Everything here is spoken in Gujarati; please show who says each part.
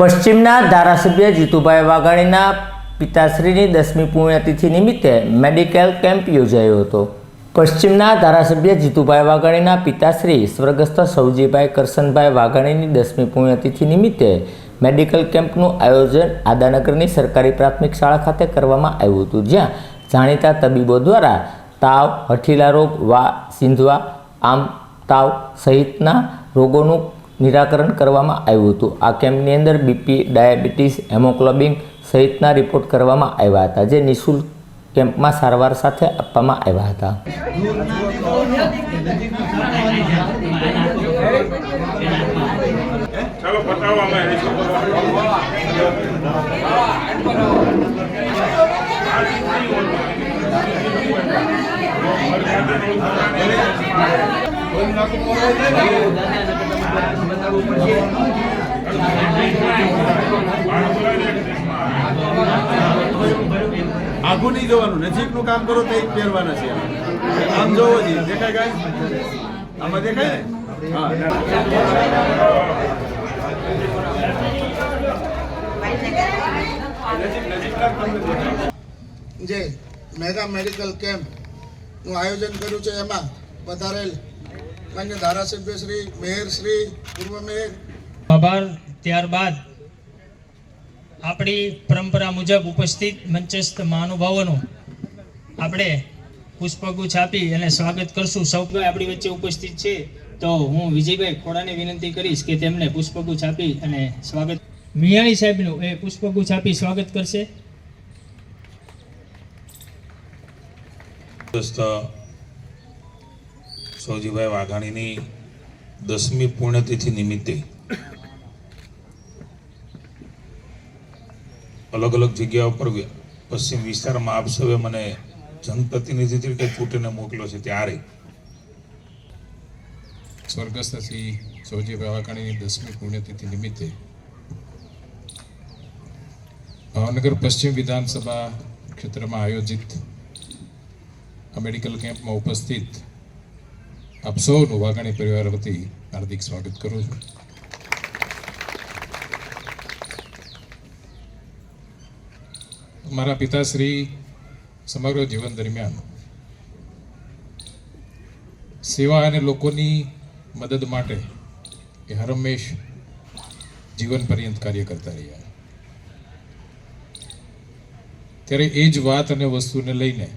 Speaker 1: પશ્ચિમના ધારાસભ્ય જીતુભાઈ વાઘાણીના પિતાશ્રીની દસમી પુણ્યતિથિ નિમિત્તે મેડિકલ કેમ્પ યોજાયો હતો. પશ્ચિમના ધારાસભ્ય જીતુભાઈ વાઘાણીના પિતાશ્રી સ્વર્ગસ્થ સૌજીભાઈ કરશનભાઈ વાઘાણીની દસમી પુણ્યતિથિ નિમિત્તે મેડિકલ કેમ્પનું આયોજન આદાનગરની સરકારી પ્રાથમિક શાળા ખાતે કરવામાં આવ્યું હતું. જ્યાં જાણીતા તબીબો દ્વારા તાવ, હઠીલા રોગ, વા, સિંધવા, આમ તાવ સહિતના રોગોનું નિરાકરણ કરવામાં આવ્યું હતું. આ કેમ્પની અંદર બીપી ડાયાબિટીસ, હેમોગ્લોબિન સહિતના રિપોર્ટ કરવામાં આવ્યા હતા, જે નિઃશુલ્ક કેમ્પમાં સારવાર સાથે આપવામાં આવ્યા હતા.
Speaker 2: ચાલો
Speaker 3: આઘું નહીં જોવાનું, નજીકનું કામ કરો તો એક પહેરવાના છે. આમ જોવો જોઈએ દેખાય કાંઈ આમાં દેખાય ને? હા. Medical camp. તમને દેખાય
Speaker 4: કેમ્પનું આયોજન કર્યું છે એમાં પધારેલ માન્ય ધારાસભ્ય શ્રી મેયર શ્રી પૂર્વ મેયર.
Speaker 5: આભાર. ત્યારબાદ આપણી પરંપરા મુજબ ઉપસ્થિત મંચસ્થ મહાનુભાવોનું આપણે પુષ્પગુચ્છ આપી અને સ્વાગત કરશું. સૌ આપણી વચ્ચે ઉપસ્થિત છે તો હું વિજયભાઈ ખોડાને વિનંતી કરીશ કે તેમને પુષ્પગુચ્છ આપી અને સ્વાગત મિયાણી સાહેબનું એ પુષ્પગુચ્છ આપી સ્વાગત કરશે.
Speaker 2: દોસ્ત સૌજીભાઈ વાઘાણીની દસમી પુણ્યતિથિ નિમિત્તે અલગ અલગ જગ્યા ઉપર પશ્ચિમ વિસ્તારમાં આપ સૌએ મને જનપ્રતિનિધિ તરીકે ચૂંટીને મોકલ્યો છે ત્યારે.
Speaker 6: સ્વર્ગસ્થ શ્રી સૌજીભાઈ વાઘાણીની દસમી પુણ્યતિથિ નિમિત્તે ભાવનગર પશ્ચિમ વિધાનસભા ક્ષેત્રમાં આયોજિત આ મેડિકલ કેમ્પમાં ઉપસ્થિત આપ સૌનું વાઘાણી પરિવાર વતી હાર્દિક સ્વાગત કરું છું. મારા પિતાશ્રી સમગ્ર જીવન દરમિયાન સેવા અને લોકોની મદદ માટે એ હરમેશ જીવન પર્યંત કાર્ય કરતા રહ્યા ત્યારે એ જ વાત અને વસ્તુને લઈને